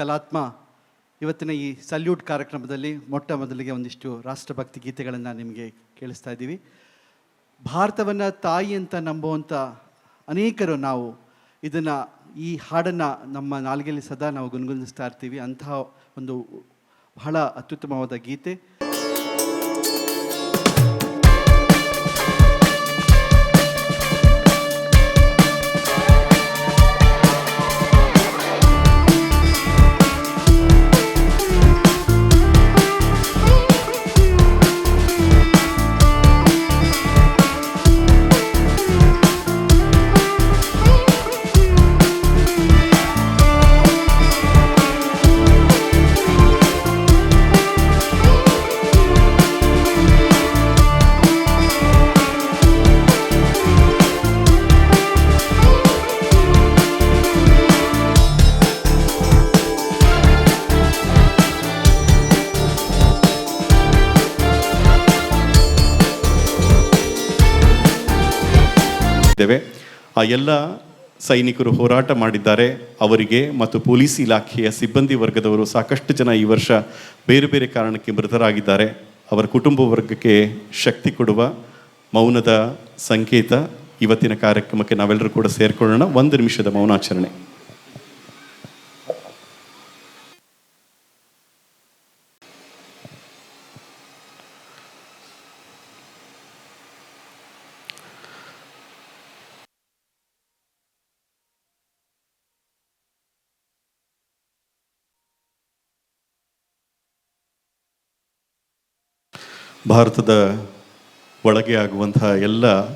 ಕಲಾತ್ಮ ಇವತ್ತಿನ ಈ ಸಲ್ಯೂಟ್ ಕಾರ್ಯಕ್ರಮದಲ್ಲಿ ಮೊಟ್ಟ ಮೊದಲಿಗೆ ಒಂದಿಷ್ಟು ರಾಷ್ಟ್ರಭಕ್ತಿ ಗೀತೆಗಳನ್ನು ನಿಮಗೆ ಕೇಳಿಸ್ತಾ ಇದ್ದೀವಿ. ಭಾರತವನ್ನು ತಾಯಿ ಅಂತ ನಂಬುವಂಥ ಅನೇಕರು ನಾವು ಇದನ್ನು ಈ ಹಾಡನ್ನು ನಮ್ಮ ನಾಲ್ಗೆಯಲ್ಲಿ ಸದಾ ನಾವು ಗುನ್ಗುನಿಸ್ತಾ ಇರ್ತೀವಿ. ಅಂತಹ ಒಂದು ಬಹಳ ಅತ್ಯುತ್ತಮವಾದ ಗೀತೆ. ಇದ್ದೇವೆ ಆ ಎಲ್ಲ ಸೈನಿಕರು ಹೋರಾಟ ಮಾಡಿದ್ದಾರೆ. ಅವರಿಗೆ ಮತ್ತು ಪೊಲೀಸ್ ಇಲಾಖೆಯ ಸಿಬ್ಬಂದಿ ವರ್ಗದವರು ಸಾಕಷ್ಟು ಜನ ಈ ವರ್ಷ ಬೇರೆ ಬೇರೆ ಕಾರಣಕ್ಕೆ ಮೃತರಾಗಿದ್ದಾರೆ. ಅವರ ಕುಟುಂಬ ವರ್ಗಕ್ಕೆ ಶಕ್ತಿ ಕೊಡುವ ಮೌನದ ಸಂಕೇತ ಇವತ್ತಿನ ಕಾರ್ಯಕ್ರಮಕ್ಕೆ ನಾವೆಲ್ಲರೂ ಕೂಡ ಸೇರಿಕೊಳ್ಳೋಣ. ಒಂದು ನಿಮಿಷದ ಮೌನಾಚರಣೆ. ಭಾರತದ ಒಳಗೆ ಆಗುವಂತಹ ಎಲ್ಲ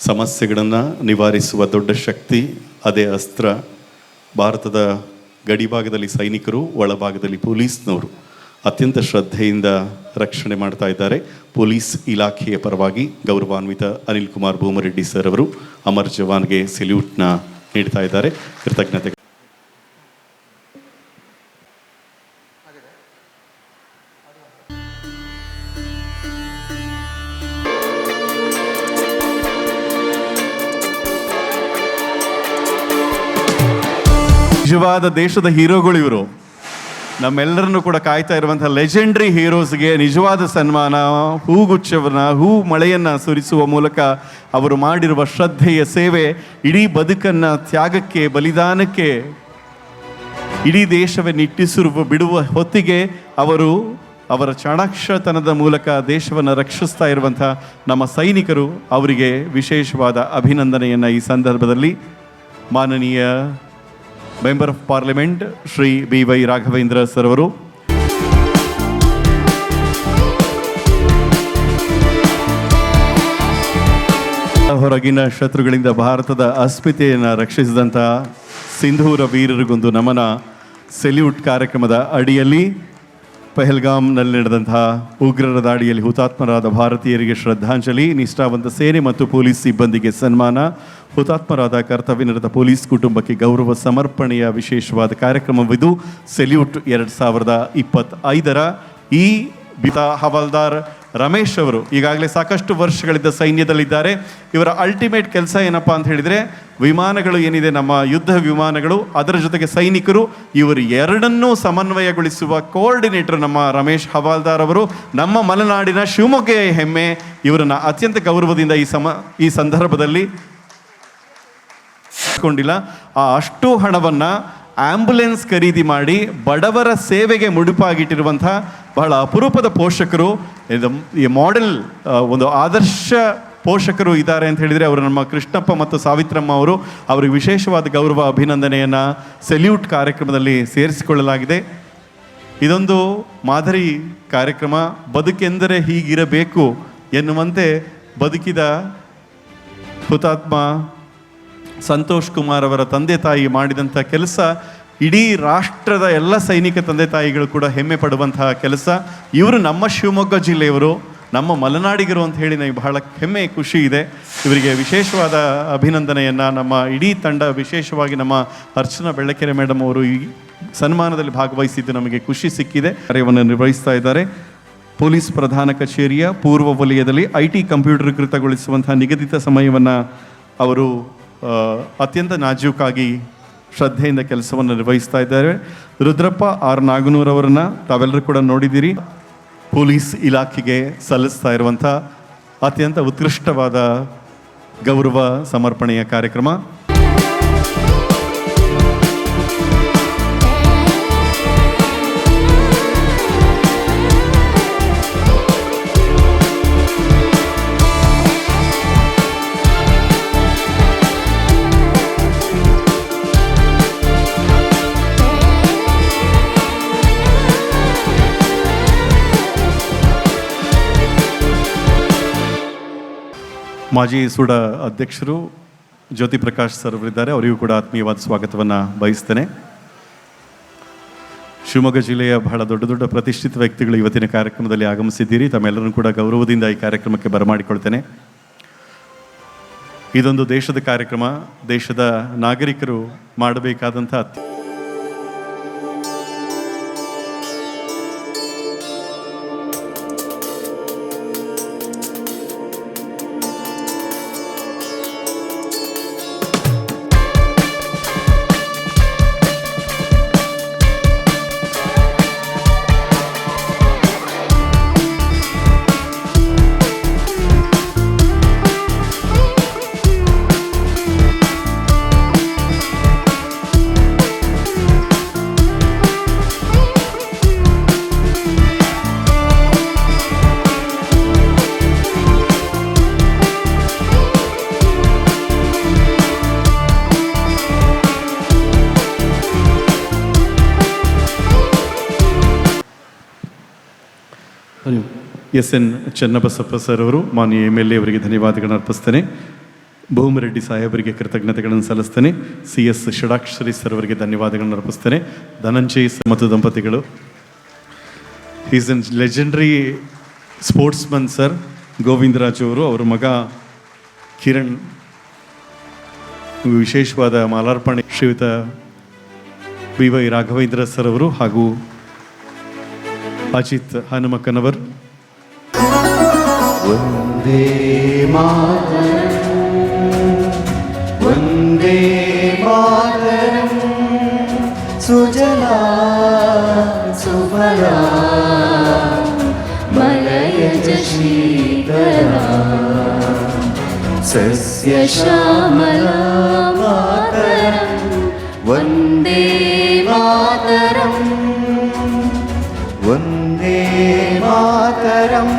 ಸಮಸ್ಯೆಗಳನ್ನು ನಿವಾರಿಸುವ ದೊಡ್ಡ ಶಕ್ತಿ, ಅದೇ ಅಸ್ತ್ರ. ಭಾರತದ ಗಡಿಭಾಗದಲ್ಲಿ ಸೈನಿಕರು, ಒಳಭಾಗದಲ್ಲಿ ಪೊಲೀಸ್ನವರು ಅತ್ಯಂತ ಶ್ರದ್ಧೆಯಿಂದ ರಕ್ಷಣೆ ಮಾಡ್ತಾ ಇದ್ದಾರೆ. ಪೊಲೀಸ್ ಇಲಾಖೆಯ ಪರವಾಗಿ ಗೌರವಾನ್ವಿತ ಅನಿಲ್ ಕುಮಾರ್ ಭೂಮರೆಡ್ಡಿ ಸರ್ ಅವರು ಅಮರ್ ಜವಾನ್ಗೆ ಸೆಲ್ಯೂಟ್ನ ನೀಡ್ತಾ ಇದ್ದಾರೆ. ಕೃತಜ್ಞತೆ. ನಿಜವಾದ ದೇಶದ ಹೀರೋಗಳು ಇವರು. ನಮ್ಮೆಲ್ಲರನ್ನು ಕೂಡ ಕಾಯ್ತಾ ಇರುವಂತಹ ಲೆಜೆಂಡ್ರಿ ಹೀರೋಸ್ಗೆ ನಿಜವಾದ ಸನ್ಮಾನ ಹೂಗುಚ್ಛವನ್ನ ಹೂ ಮಳೆಯನ್ನ ಸುರಿಸುವ ಮೂಲಕ ಅವರು ಮಾಡಿರುವ ಶ್ರದ್ಧೆಯ ಸೇವೆ ಇಡೀ ಬದುಕನ್ನ ತ್ಯಾಗಕ್ಕೆ, ಬಲಿದಾನಕ್ಕೆ, ಇಡೀ ದೇಶವೇ ನಿಟ್ಟಿಸಿರುವ ಬಿಡುವ ಹೊತ್ತಿಗೆ ಅವರು ಅವರ ಚಾಣಾಕ್ಷತನದ ಮೂಲಕ ದೇಶವನ್ನು ರಕ್ಷಿಸ್ತಾ ಇರುವಂಥ ನಮ್ಮ ಸೈನಿಕರು ಅವರಿಗೆ ವಿಶೇಷವಾದ ಅಭಿನಂದನೆಯನ್ನು ಈ ಸಂದರ್ಭದಲ್ಲಿ. ಮಾನನೀಯ member of parliament Shri B Y Raghavendra sir ಅವರು ಹೊರಗಿನ ಶತ್ರುಗಳಿಂದ ಭಾರತದ ಅಸ್ಮಿತೆಯನ್ನು ರಕ್ಷಿಸಿದಂತಹ ಸಿಂಧೂರ ವೀರರಿಗೊಂದು ನಮನ ಸೆಲ್ಯೂಟ್ ಕಾರ್ಯಕ್ರಮದ ಅಡಿಯಲ್ಲಿ ಪೆಹಲ್ಗಾಮ್ನಲ್ಲಿ ನಡೆದಂತಹ ಉಗ್ರರ ದಾಳಿಯಲ್ಲಿ ಹುತಾತ್ಮರಾದ ಭಾರತೀಯರಿಗೆ ಶ್ರದ್ಧಾಂಜಲಿ, ನಿಷ್ಠಾವಂತ ಸೇನೆ ಮತ್ತು ಪೊಲೀಸ್ ಸಿಬ್ಬಂದಿಗೆ ಸನ್ಮಾನ. ಹುತಾತ್ಮರಾದ ಕರ್ತವ್ಯ ನಿರತ ಪೊಲೀಸ್ ಕುಟುಂಬಕ್ಕೆ ಗೌರವ ಸಮರ್ಪಣೆಯ ವಿಶೇಷವಾದ ಕಾರ್ಯಕ್ರಮವಿದು ಸೆಲ್ಯೂಟ್ ಎರಡು ಸಾವಿರದ ಇಪ್ಪತ್ತೈದರ ಈ ಬಿತಾ ಹವಾಲ್ದಾರ್ ರಮೇಶ್ ಅವರು ಈಗಾಗಲೇ ಸಾಕಷ್ಟು ವರ್ಷಗಳಿಂದ ಸೈನ್ಯದಲ್ಲಿದ್ದಾರೆ. ಇವರ ಅಲ್ಟಿಮೇಟ್ ಕೆಲಸ ಏನಪ್ಪ ಅಂತ ಹೇಳಿದರೆ ವಿಮಾನಗಳು ಏನಿದೆ, ನಮ್ಮ ಯುದ್ಧ ವಿಮಾನಗಳು, ಅದರ ಜೊತೆಗೆ ಸೈನಿಕರು, ಇವರು ಎರಡನ್ನೂ ಸಮನ್ವಯಗೊಳಿಸುವ ಕೋಆರ್ಡಿನೇಟರ್ ನಮ್ಮ ರಮೇಶ್ ಹವಾಲ್ದಾರ್ ಅವರು. ನಮ್ಮ ಮಲೆನಾಡಿನ ಶಿವಮೊಗ್ಗ ಹೆಮ್ಮೆ, ಇವರನ್ನು ಅತ್ಯಂತ ಗೌರವದಿಂದ ಈ ಸಮ, ಈ ಸಂದರ್ಭದಲ್ಲಿ ಕೊಂಡಿಲ್ಲ ಆ ಅಷ್ಟು ಹಣವನ್ನು ಆಂಬ್ಯುಲೆನ್ಸ್ ಖರೀದಿ ಮಾಡಿ ಬಡವರ ಸೇವೆಗೆ ಮುಡುಪಾಗಿಟ್ಟಿರುವಂಥ ಬಹಳ ಅಪರೂಪದ ಪೋಷಕರು, ಇದು ಈ ಮಾಡೆಲ್ ಒಂದು ಆದರ್ಶ ಪೋಷಕರು ಇದ್ದಾರೆ ಅಂತ ಹೇಳಿದರೆ ಅವರು ನಮ್ಮ ಕೃಷ್ಣಪ್ಪ ಮತ್ತು ಸಾವಿತ್ರಮ್ಮ ಅವರು ಅವರಿಗೆ ವಿಶೇಷವಾದ ಗೌರವ, ಅಭಿನಂದನೆಯನ್ನು ಸೆಲ್ಯೂಟ್ ಕಾರ್ಯಕ್ರಮದಲ್ಲಿ ಸೇರಿಸಿಕೊಳ್ಳಲಾಗಿದೆ. ಇದೊಂದು ಮಾದರಿ ಕಾರ್ಯಕ್ರಮ. ಬದುಕೆಂದರೆ ಹೀಗಿರಬೇಕು ಎನ್ನುವಂತೆ ಬದುಕಿದ ಹುತಾತ್ಮ ಸಂತೋಷ್ ಕುಮಾರ್ ಅವರ ತಂದೆ ತಾಯಿ ಮಾಡಿದಂಥ ಕೆಲಸ, ಇಡೀ ರಾಷ್ಟ್ರದ ಎಲ್ಲ ಸೈನಿಕ ತಂದೆ ತಾಯಿಗಳು ಕೂಡ ಹೆಮ್ಮೆ ಪಡುವಂತಹ ಕೆಲಸ. ಇವರು ನಮ್ಮ ಶಿವಮೊಗ್ಗ ಜಿಲ್ಲೆಯವರು, ನಮ್ಮ ಮಲೆನಾಡಿಗರು ಅಂತ ಹೇಳಿ ನನಗೆ ಬಹಳ ಹೆಮ್ಮೆ, ಖುಷಿ ಇದೆ. ಇವರಿಗೆ ವಿಶೇಷವಾದ ಅಭಿನಂದನೆಯನ್ನು, ನಮ್ಮ ಇಡೀ ತಂಡ ವಿಶೇಷವಾಗಿ ನಮ್ಮ ಅರ್ಚನಾ ಬೆಳ್ಳಕೆರೆ ಮೇಡಮ್ ಅವರು ಈ ಸನ್ಮಾನದಲ್ಲಿ ಭಾಗವಹಿಸಿದ್ದು ನಮಗೆ ಖುಷಿ ಸಿಕ್ಕಿದೆ. ಕಾರ್ಯವನ್ನು ನಿರ್ವಹಿಸ್ತಾ ಇದ್ದಾರೆ. ಪೊಲೀಸ್ ಪ್ರಧಾನ ಕಚೇರಿಯ ಪೂರ್ವ ವಲಯದಲ್ಲಿ ಐ ಟಿ ಕಂಪ್ಯೂಟರ್ಕೃತಗೊಳಿಸುವಂತಹ ನಿಗದಿತ ಸಮಯವನ್ನು ಅವರು ಅತ್ಯಂತ ನಾಜೂಕಾಗಿ ಶ್ರದ್ಧೆಯಿಂದ ಕೆಲಸವನ್ನು ನಿರ್ವಹಿಸ್ತಾ ಇದ್ದಾರೆ. ರುದ್ರಪ್ಪ ಆರ್ ನಾಗನೂರವರನ್ನ ತಾವೆಲ್ಲರೂ ಕೂಡ ನೋಡಿದ್ದೀರಿ. ಪೊಲೀಸ್ ಇಲಾಖೆಗೆ ಸಲ್ಲಿಸ್ತಾ ಇರುವಂಥ ಅತ್ಯಂತ ಉತ್ಕೃಷ್ಟವಾದ ಗೌರವ ಸಮರ್ಪಣೆಯ ಕಾರ್ಯಕ್ರಮ. ಮಾಜಿ ಸುಡ ಅಧ್ಯಕ್ಷರು ಜ್ಯೋತಿ ಪ್ರಕಾಶ್ ಸರ್ ಅವರಿದ್ದಾರೆ. ಅವರಿಗೂ ಕೂಡ ಆತ್ಮೀಯವಾದ ಸ್ವಾಗತವನ್ನು ಬಯಸ್ತೇನೆ. ಶಿವಮೊಗ್ಗ ಜಿಲ್ಲೆಯ ಬಹಳ ದೊಡ್ಡ ದೊಡ್ಡ ಪ್ರತಿಷ್ಠಿತ ವ್ಯಕ್ತಿಗಳು ಇವತ್ತಿನ ಕಾರ್ಯಕ್ರಮದಲ್ಲಿ ಆಗಮಿಸಿದ್ದೀರಿ. ತಮ್ಮೆಲ್ಲರನ್ನು ಕೂಡ ಗೌರವದಿಂದ ಈ ಕಾರ್ಯಕ್ರಮಕ್ಕೆ ಬರಮಾಡಿಕೊಳ್ತೇನೆ. ಇದೊಂದು ದೇಶದ ಕಾರ್ಯಕ್ರಮ. ದೇಶದ ನಾಗರಿಕರು ಮಾಡಬೇಕಾದಂಥ ಎಸ್ ಎನ್ ಚನ್ನಬಸಪ್ಪ ಸರ್ ಅವರು, ಮಾನ್ಯ ಎಂ ಎಲ್ ಎ ಅವರಿಗೆ ಧನ್ಯವಾದಗಳನ್ನು ಅರ್ಪಿಸ್ತೇನೆ. ಭೂಮರೆಡ್ಡಿ ಸಾಹೇಬರಿಗೆ ಕೃತಜ್ಞತೆಗಳನ್ನು ಸಲ್ಲಿಸ್ತೇನೆ. ಸಿ ಎಸ್ ಷಡಾಕ್ಷರಿ ಸರ್ ಅವರಿಗೆ ಧನ್ಯವಾದಗಳನ್ನು ಅರ್ಪಿಸ್ತೇನೆ. ಧನಂಜಯ್ ಮತ್ತು ದಂಪತಿಗಳು. Is an legendary sportsman sir Govindaraj ಅವರು, ಅವರ ಮಗ ಕಿರಣ್. ವಿಶೇಷವಾದ ಮಾಲಾರ್ಪಣೆ ಶ್ರೀಯುತ ಬಿ ವೈ ರಾಘವೇಂದ್ರ ಸರ್ ಅವರು ಹಾಗೂ ಅಜಿತ್ ಹನುಮಕ್ಕನವರ್ വന്ദേ മാതരം വന്ദേ മാതരം സുജലാ സുഫലാ മലയജ ശീതലാ സസ്യശ്യാമലാ മാതരം വന്ദേ മാതരം വന്ദേ മാതരം.